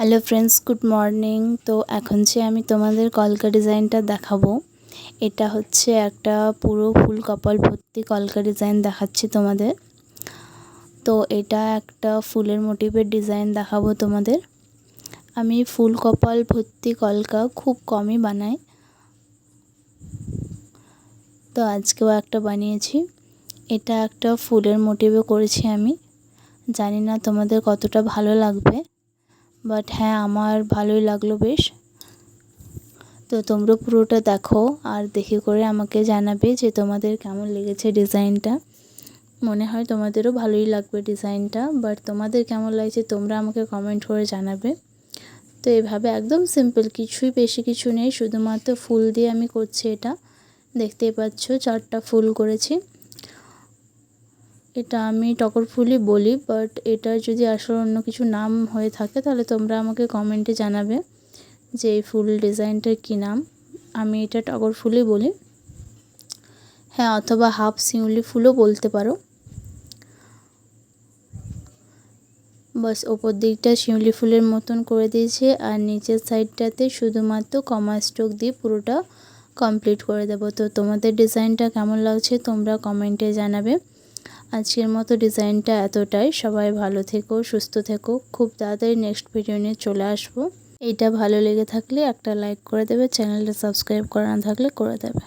Hello friends good morning তো এখন যে আমি তোমাদের কলকা ডিজাইনটা দেখাবো, এটা হচ্ছে একটা পুরো ফুল কপাল ভর্তি কলকা ডিজাইন দেখাচ্ছি তোমাদের। তো এটা একটা ফুলের মোটিভের ডিজাইন দেখাবো তোমাদের। আমি ফুল কপাল ভর্তি কলকা খুব কমই বানাই। তো আজকেও একটা বানিয়েছি। এটা একটা ফুলের মোটিভে করেছি আমি। জানি না তোমাদের কতটা ভালো লাগবে। বাট হ্যাঁ আমার ভালোই লাগল বেশ। তো তোমরা পুরোটা দেখো আর দেখে করে আমাকে জানাবে যে তোমাদের কেমন লেগেছে ডিজাইনটা। মনে হয় তোমাদেরও ভালোই লাগবে ডিজাইনটা বাট তোমাদের কেমন লাগছে তোমরা আমাকে কমেন্ট করে জানাবে। তো এভাবে একদম সিম্পল কিছুই বেশি কিছু নেই, শুধুমাত্র ফুল দিয়ে আমি করছি এটা। দেখতেই পাচ্ছ, চারটা ফুল করেছি। এটা আমি টগর ফুলই বলি বাট এটা যদি আসলে অন্য কিছু নাম হয়ে থাকে, তাহলে তোমরা আমাকে কমেন্টে জানাবে যে এই ফুল ডিজাইনটার কী নাম। আমি এটা টগর ফুলই বলি। হ্যাঁ অথবা হাফ শিউলি ফুলও বলতে পারো। বাস, ওপর দিকটা শিউলি ফুলের মতন করে দিয়েছে, আর নিচের সাইডটাতে শুধুমাত্র কমা স্ট্রোক দিয়ে পুরোটা কমপ্লিট করে দেবো। তো তোমাদের ডিজাইনটা কেমন লাগছে তোমরা কমেন্টে জানাবে। আজকের মতো ডিজাইনটা এতটাই। সবাই ভালো থেকো, সুস্থ থেকো। খুব তাড়াতাড়ি নেক্সট ভিডিও নিয়ে চলে আসব। এটা ভালো লেগে থাকলে একটা লাইক করে দেবে চ্যানেলটা সাবস্ক্রাইব করা না থাকলে করে দেবে।